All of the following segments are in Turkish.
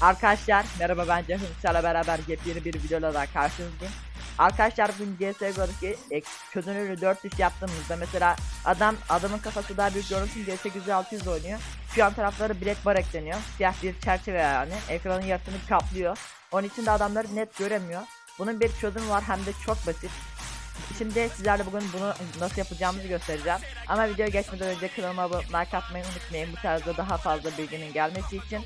Arkadaşlar merhaba ben Cem Hünksal'la beraber yepyeni bir videoyla daha karşınızdayım. Arkadaşlar bugün CSGO'daki ek- çözünürlüğü 400 yaptığımızda mesela adam adamın kafası daha büyük görünsün CS 600 oynuyor. Şu an tarafları black bar ekleniyor. Siyah bir çerçeve yani. Ekranın yarısını kaplıyor. Onun için de adamları net göremiyor. Bunun bir çözümü var hem de çok basit. Şimdi sizlerle bugün bunu nasıl yapacağımızı göstereceğim. Ama videoya geçmeden önce kanalıma like atmayı unutmayın. Bu tarzda daha fazla bilginin gelmesi için.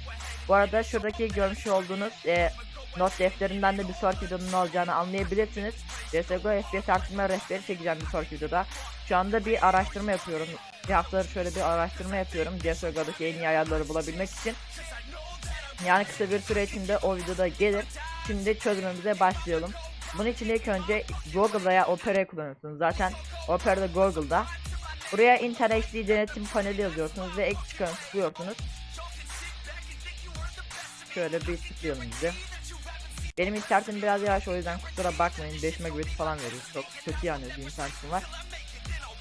Bu arada şuradaki görmüş olduğunuz e, not defterinden de bir sonraki videonun olacağını anlayabilirsiniz. CSGO FPS arttırma rehberi çekeceğim bir sonraki videoda. Şu anda bir araştırma yapıyorum. Bir haftadır şöyle bir araştırma yapıyorum. CSGO'daki en iyi ayarları bulabilmek için. Yani kısa bir süre içinde o videoda gelir. Şimdi çözümümüze başlayalım. Bunun için ilk önce Google veya Opera'yı kullanıyorsunuz. Zaten Opera'da Google'da. Buraya HD denetim paneli yazıyorsunuz ve ek çıkanı tıklıyorsunuz. Şöyle bir tıklayalım bize. Benim internetim biraz yavaş o yüzden kusura bakmayın 5 megabit falan veriyor. Çok kötü yani bir internetim var.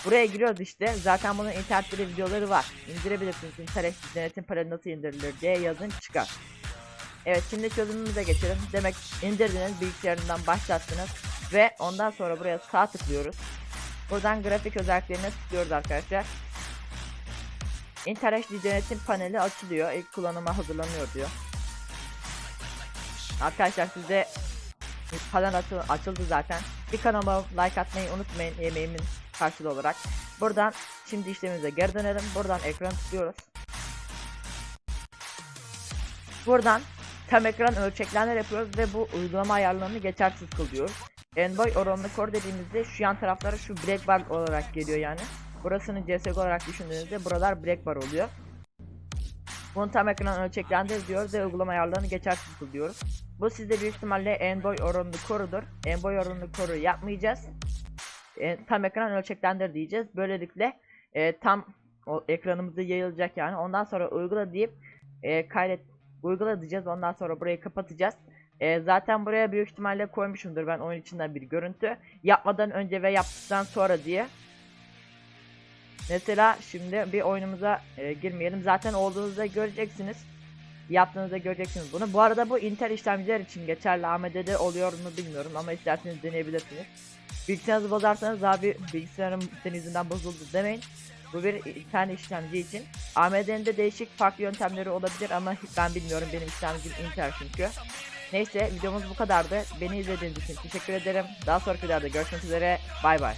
Buraya giriyoruz işte. Zaten bunun internette de videoları var. İndirebilirsiniz. HD denetim paneli nasıl indirilir diye yazın çıkar. Evet şimdi çözümümüze geçelim. Demek indirdiniz bilgisayarından başlattınız ve ondan sonra buraya sağ tıklıyoruz. Buradan grafik özelliklerine tıklıyoruz arkadaşlar. Intel HD denetim paneli açılıyor. İlk kullanıma hazırlanıyor diyor. Arkadaşlar sizde panel açı- açıldı zaten. Bir kanalıma like atmayı unutmayın emeğimin karşılığı olarak. Buradan şimdi işlemimize geri dönelim. Buradan ekran tıklıyoruz. Buradan tam ekran ölçeklenler yapıyoruz ve bu uygulama ayarlarını geçersiz kılıyoruz. Envoy oranını kor dediğimizde şu yan taraflara şu black bar olarak geliyor yani. Burasını CSGO olarak düşündüğünüzde buralar black bar oluyor. Bunu tam ekran ölçeklendir diyoruz ve uygulama ayarlarını geçersiz kılıyoruz. Bu sizde büyük ihtimalle envoy oranını korudur. Envoy oranını koru yapmayacağız. E, tam ekran ölçeklendir diyeceğiz. Böylelikle e, tam o ekranımızda yayılacak yani. Ondan sonra uygula deyip e, kaydet uygula diyeceğiz. Ondan sonra burayı kapatacağız. E, zaten buraya büyük ihtimalle koymuşumdur ben oyun içinden bir görüntü. Yapmadan önce ve yaptıktan sonra diye. Mesela şimdi bir oyunumuza e, girmeyelim. Zaten olduğunuzda göreceksiniz. Yaptığınızda göreceksiniz bunu. Bu arada bu Intel işlemciler için geçerli. AMD'de oluyor mu bilmiyorum ama isterseniz deneyebilirsiniz. Bilgisayarınızı bozarsanız abi bilgisayarım senin yüzünden bozuldu demeyin. Bu bir Intel işlemci için. AMD'nin de değişik farklı yöntemleri olabilir ama ben bilmiyorum benim işlemcim Intel çünkü. Neyse videomuz bu kadardı. Beni izlediğiniz için teşekkür ederim. Daha sonraki videoda görüşmek üzere. Bay bay.